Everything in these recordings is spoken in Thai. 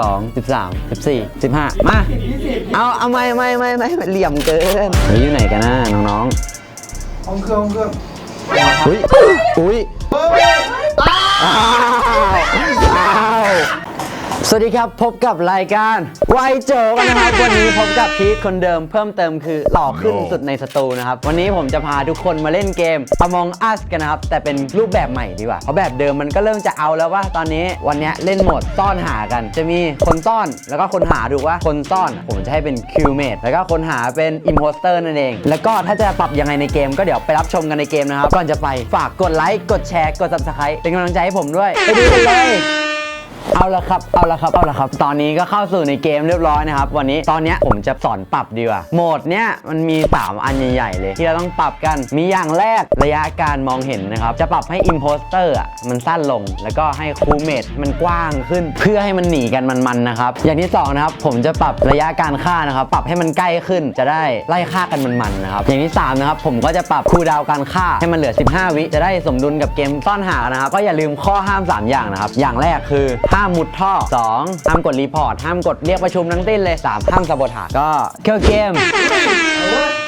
สองสิบสามสิบสี่สิบห้ามา เอาเอาไม่ไม่ไม่ไม่เหลี่ยมเกินเฮ้ยอยู่ไหนกันนะน้องห้องเครื่องห้องเครื่องๆอุ้ยอุ้ยอ้าวอ้าว สวัสดีครับ พบกับรายการไวโจกันนะครับ วันนี้พบกับพีทคนเดิมเพิ่มเติมคือหล่อขึ้นสุดในสตูนะครับ วันนี้ผมจะพาทุกคนมาเล่นเกม Among Us กันนะครับ แต่เป็นรูปแบบใหม่ดีกว่า เพราะแบบเดิมมันก็เริ่มจะเอาแล้วว่าตอนนี้วันนี้เล่นโหมดซ่อนหากัน จะมีคนซ่อนแล้วก็คนหาดูว่าคนซ่อน ผมจะให้เป็นคิวเมดแล้วก็คนหาเป็นอิมโพสเตอร์นั่นเอง แล้วก็ถ้าจะปรับยังไงในเกม ก็เดี๋ยวไปรับชมกันในเกมนะครับก่อนจะไปฝากกดไลค์กดแชร์กด subscribe เป็นกำลังใจให้ผมด้วยไปดูกันเลย เอาละครับ เอาละครับ เอาละครับ ตอนนี้ก็เข้าสู่ในเกมเรียบร้อยนะครับ วันนี้ตอนเนี้ยผมจะสอนปรับดีกว่า โหมดเนี้ยมันมี 3 อันใหญ่ๆเลย ที่เราต้องปรับกัน มีอย่างแรกระยะการมองเห็นนะครับ จะปรับให้ Imposter อะมันสั้นลง แล้วก็ให้คูเมดมันกว้างขึ้น เพื่อให้มันหนีกันมันๆนะครับ อย่างที่สองนะครับ ผมจะปรับระยะการฆ่านะครับ ปรับให้มันใกล้ขึ้น จะได้ไล่ฆ่ากันมันๆนะครับ อย่างที่สามนะครับ ผมก็จะปรับคูดาวการฆ่าให้มันเหลือ 15 วิ จะได้สมดุลกับเกมซ่อนหานะครับ ก็อย่าลืมข้อห้าม 3 อย่างนะครับ อย่างแรกคือห้ามมุดท่อ 2 ห้ามกดรีพอร์ต ห้ามกดเรียกประชุมทั้งสิ้นเลย 3 ห้ามสะบดหาก็เคิลเกม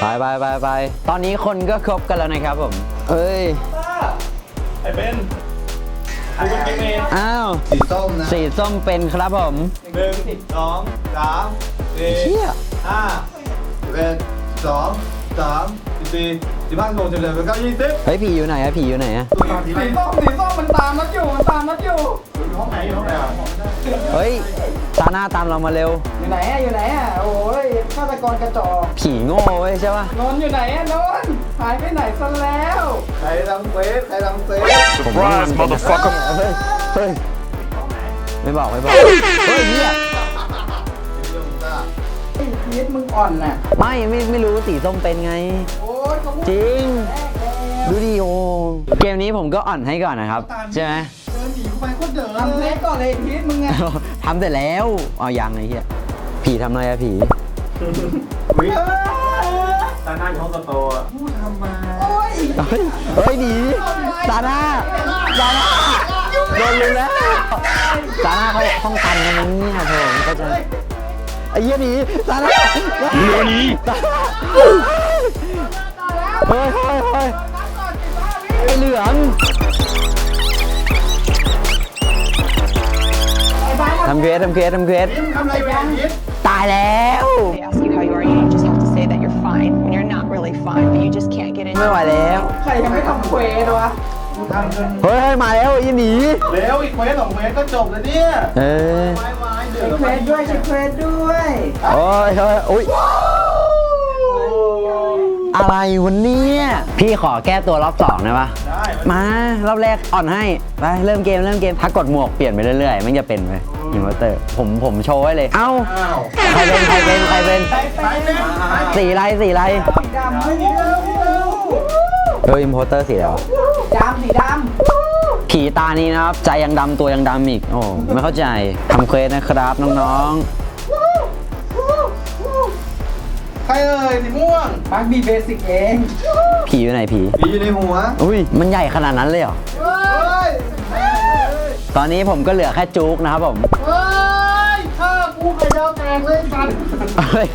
ไปไปไปไปตอนนี้คนก็ครบกันแล้วนะครับผมเอ้ยไอ้เบนกูเป็นเกมเมนอ้าวสีส้มนะสีส้มเป็นครับผมหนึ่งสองสามสี่เชี่ยห้าสิบเอ็ดสอง สามสิบสี่สิบห้าสิบหกสิบเจ็ดสิบแปดสิบเก้ายี่สิบเฮ้ยผีอยู่ไหนอะผีอยู่ไหนอะสีส้มสีส้มมันตามนัดอยู่มันตามนัดอยู่อยู่ห้องไหนอยู่ห้องไหนอะเฮ้ยตาหน้าตามเรามาเร็ว อยู่ไหนอะอยู่ไหนอะโอ้ยฆาตกรกระจอกผีโง่เว้ยใช่ปะนนท์อยู่ไหนอะนนท์หายไปไหนซะแล้วใครทำเฟสใครทำเฟสผมว่ามันเป็นเฮ้ยเฮ้ยไม่บอกไม่บอกเฮ้ยเนี่ย ไอ้พีทมึงอ่อนน่ะ ไม่ไม่ไม่รู้สีส้มเป็นไง โอ้ยเขาพูดจริง แรกแล้วดูดิโอเกมนี้ผมก็อ่อนให้ก่อนนะครับ ใช่ไหม เดินหนีกูไปโคตรเดินทำเพชรก่อนเลยพีทมึงอะทำเสร็จแล้วเอายังไอ้เหี้ยผีทำอะไรอะผี วิ่งตาหน้าอยู่ห้องสโตร์พูดทำมาโอ้ยเฮ้ยเฮ้ยหนีซาน่าซาน่าโดนลุมแล้วซาน่าเขาห้องตันกันนะเนี่ยผมก็จะไอ้เหี้ยหนีซาน่าหนีหนีเฮ้ยเฮ้ยเฮ้ยไอ้เหลืองทำเควสทำเควสทำเควสมึงทำอะไรไปอะพีทตายแล้ว they ask you how you are, you just have to say that you're fine when you're not really fine, but you just can't get in. ไม่ไหวแล้ว ใครยังไม่ทำเควสวะกูทำจนเฮ้ยเฮ้ยมาแล้วไอ้หนี เร็วอีกเควสสองเควสก็จบแล้วเนี่ย เออไม้ไม้ เดือเช็ดคเควสด้วยเช็คเควสด้วยโอ้ยเฮ้ยอุ้ยอะไรวันนี้พี่ขอแก้ตัวรอบสองได้ปะได้มารอบแรกอ่อนให้ไปเริ่มเกมเริ่มเกมถ้ากดหมวกเปลี่ยนไปเรื่อยๆ มันจะเป็นไหมอินเวอร์เตอร์ผมผมโชว์ไว้เลย เอ้าอ้าวใครเป็นใครเป็นใครเป็นไปเป็นสีไรสีไรสีดำไม่มีแล้วเอออินโพเตอร์สีแล้วดำสีด ผีตานี้นะครับ ใจยังดำตัวยังดำอีก โอ้ไม่เข้าใจทำเควสนะครับน้องใครเอ่ยสีม่วงำบักบีเบสิกเองๆ ผีอยู่ไหนผี ผีอยู่ในหัวอุ้ยมันใหญ่ขนาดนั้นเลยเหรอ เฮ้ยตอนนี้ผมก็เหลือแค่จุกนะครับผมเฮ้ยข้ากูขยาวแตกเลยสัตว์เฮ้ย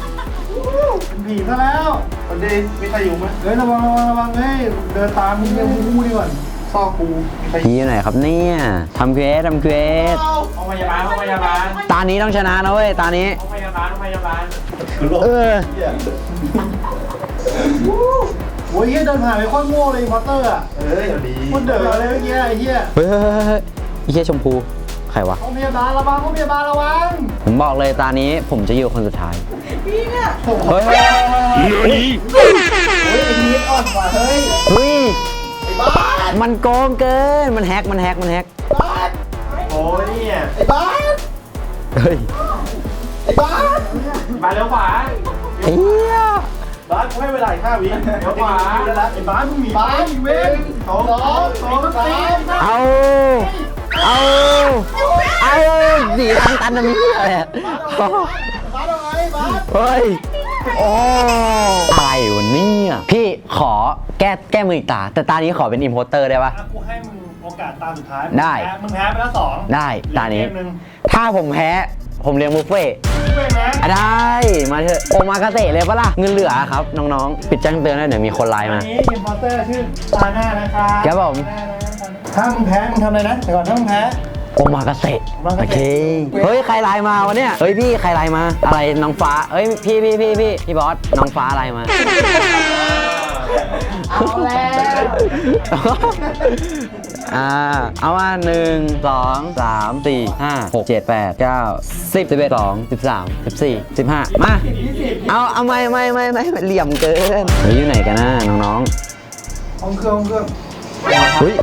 เป็นผีซะแล้วคนดีมีใครอยู่ไหมเฮ้ยระวังระวังระวังเฮ้ยเดินตามมึงเนี่ยกูดีก่อน ซอกกูมีใครผีอยู่ไหนครับเนี่ยทำเควสทำเควสห้องพยาบาลห้องพยาบาลตานี้ต้องชนะนะเว้ยตานี้ห้องพยาบาลห้องพยาบาลเออโอ้ยเฮียเดินผ่านไปโคตรโง่เลยมอเตอร์อะเอ้ยดีโคตรเดือดเลยเมื่อกี้ไอ้เฮียเฮ้ยเฮ้ยเฮ้ยเฮ้ยไอ้เหี้ยชมพูใครวะห้องพยาบาลระวังห้องพยาบาลระวังผมบอกเลยตานี้ผมจะอยู่คนสุดท้ายพี่เนี่ยเฮ้ยเฮ้ยเฮ้ยเฮ้ย ไอ้พีทอ่อนกว่าเฮ้ยเฮ้ยไอ้บ้าสมันโกงเกิน มันแฮก มันแฮก มันแฮก บ้าสโอ้ยเนี่ยไอ้บ้าสเฮ้ยไอ้บ้าสมาเร็วขวาไอ้เหี้ยบ้านกูให้เวลาอีกห้าวิเดี๋ยวขวาไอ้บ้านมึงหนีบ้านอีเวนสองสองสองสามเอา เอา เอาสีทางตันนะมีอะไรอะบ้านเอาไงบ้านเฮ้ย โอ้อะไรวะเนี่ยพี่ขอ แก้แก้มืออีกตา แต่ตานี้ขอเป็นอิมโพเตอร์ได้ปะกูให้มึงโอกาสตาสุดท้ายได้มึงแพ้ไปแล้วสองได้ตานี้ เหลือเกมหนึ่งถ้าผมแพ้ผมเลี้ยงบุฟเฟ่ต์เป็นไหมอะได้มาเถอะโอมากาเตะเลยปะล่ะเงินเหลือครับน้องๆ ปิดแจ้งเตือนด้วยเดี๋ยวมีคนไลน์อัมา นนี้อินพอร์เตอร์ชื่อตาหน้านะครับครับผม ถ้ามึงแพ้มึงทำอะไรนะแต่ก่อนถ้ามึงแพ้ โอมากาเตะโอมากาเตะ โอเคเฮ้ยใครไลน์มาวะเนี่ยเฮ้ยพี่ใครไลน์มา อะไรน้องฟ้าเฮ้ยพี่พี่พี่พี่พี่บอสน้องฟ้าไลน์มา เอาแล้ว อ่า เอามาหนึ่งสองสามสี่ห้าหกเจ็ดแปดเก้าสิบสิบเอ็ดสองสิบสามสิบสี่สิบห้ามา เอาเอาไม่ไม่ไม่ไม่ไม่เหลี่ยมเกินเฮ้ยอยู่ไหนกันนะน้องห้องเครื่องห้องเครื่องๆ อุ้ย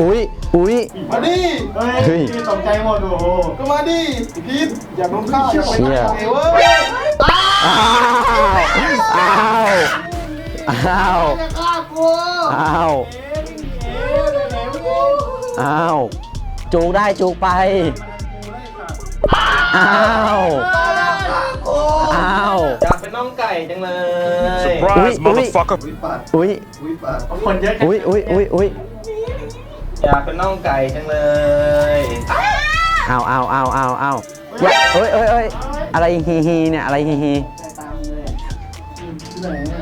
อุ้ยอุ้ย มาดิเฮ้เฮ้ยยพี่ตกใจหมดโอ้โหก็มาดิพีทอยากลงข้าวอยากไปเชี่ยไอ้เว้ยอ้าว อ้าว อ้าวจะฆ่ากู อ้าวเอ๊ะไหนๆมึงอ้าว จูกได้จูกไป อ้าว อ้าว อยากเป็นน้องไก่จังเลยอุ้ย Surprise, อุ้ย motherfucker. อุ้ยคนเยอะอุ้ยอุ้ยอุ้ยอุ้ยอยากเป็นน้องไก่จังเลยอ้าวอ้าวอ้าวอ้าวอ้าวอย่าเอ้ยเอ้ยเอ้ยอะไรฮีฮีเนี่ยอะไรฮีฮี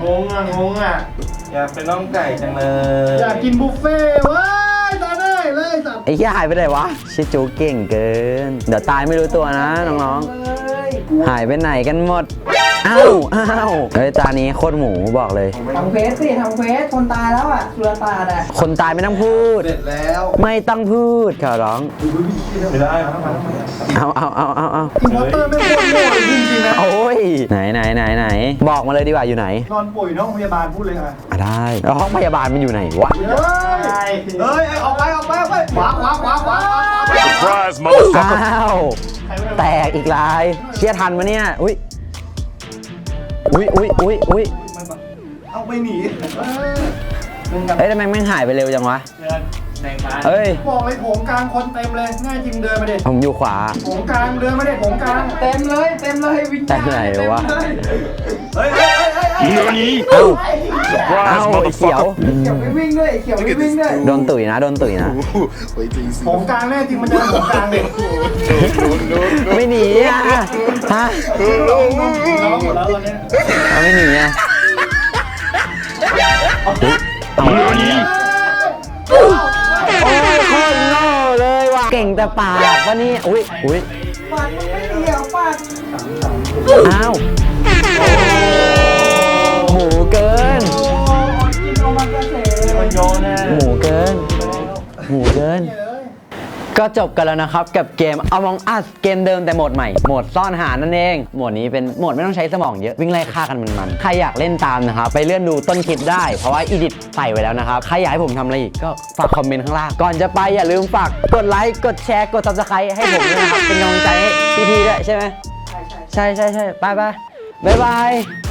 งงอะงงอะ อยากเป็นน้องไก่จังเลยอยากกินบุฟเฟ่ต์เว้ยตาได้เลยสัตว์ไอ้เหี้ยหายไปไหนวะชิจูเก่งเกิน เดี๋ยวตายไม่รู้ตัวนะน้องเลยๆ หายไปไหนกันหมด อ้าว อ้าวเฮ้ยจานนี้โคตรหมูบอกเลย ทำเควสสิทำเควสคนตายแล้วอะสุรตาดอะคนตายไม่ต้องพูด เสร็จแล้วไม่ต้องพูดขอร้อง ไม่ได้เอาเอาเอาเอาเอา อินพอร์เตอร์ไม่โคตรโง่เลย ไหนไหนไหนไหนบอกมาเลยดีกว่าอยู่ไหน นอนป่วยอยู่ในห้องพยาบาลพูดเลยอะอะได้แล้วห้องพยาบาลมันอยู่ไหนวะเฮ้ยเฮ้ยออกไปออกไปออกไปขวาขวาขวาขวา Surprise, อ้ motherfucker. าวแตกอีกลายเชี่ยทันมะเนี่ยอุ้ยอุ้ยอุ้ยอุ้ยอุ้ยเอาไปหนีเอ้ยทำไมแม่งหายไปเร็วจังวะ เอ้ย บอกเลยโถงกลางคนเต็มเลยง่ายจริงเดินมาเด็ผมอยู่ขวาโถงกลางเดินมาเด็โถงกลางเต็มเลยเต็มเลยวิญแต่ญาณไหนวะเฮ้ยเฮ้ยเฮ้ยเฮ้ย Nani? เอ้า Surprise, เอ้าไอ้เขียว motherfucker. เขียวไม่วิ่งด้วยเขียวไม่วิ่งด้วยโดนตุ๋ยนะ โดนตุ๋ยนะโถงกลางแน่จริงมันจะโถงกลางเด็กไม่หนีอะฮะร้องร้องหมดแล้วตอนเนี้ยเอาไม่หนีอะอุ๊ยเอา แต่ปากวะนี่อุ้ยอุ้ยปัดมันไม่เดียวปัดอ้าว ก็จบกันแล้วนะครับ กับเกม Among Us เกมเดิมแต่โหมดใหม่ โหมดซ่อนหานั่นเอง โหมดนี้เป็นโหมดไม่ต้องใช้สมองเยอะ วิ่งไล่ฆ่ากันมันๆ ใครอยากเล่นตามนะครับ ไปเลื่อนดูต้นคลิปได้ เพราะว่าอีดิทใส่ไว้แล้วนะครับ ใครอยากให้ผมทำอะไรอีก ก็ฝากคอมเมนต์ข้างล่าง ก่อนจะไปอย่าลืมฝากกดไลค์ กดแชร์ กด subscribe ให้ผมด้วยนะครับ เป็นกำลังใจให้พี่ๆด้วยใช่ไหม ใช่ใช่ใช่ใช่ใช่ไปไปบ๊ายบาย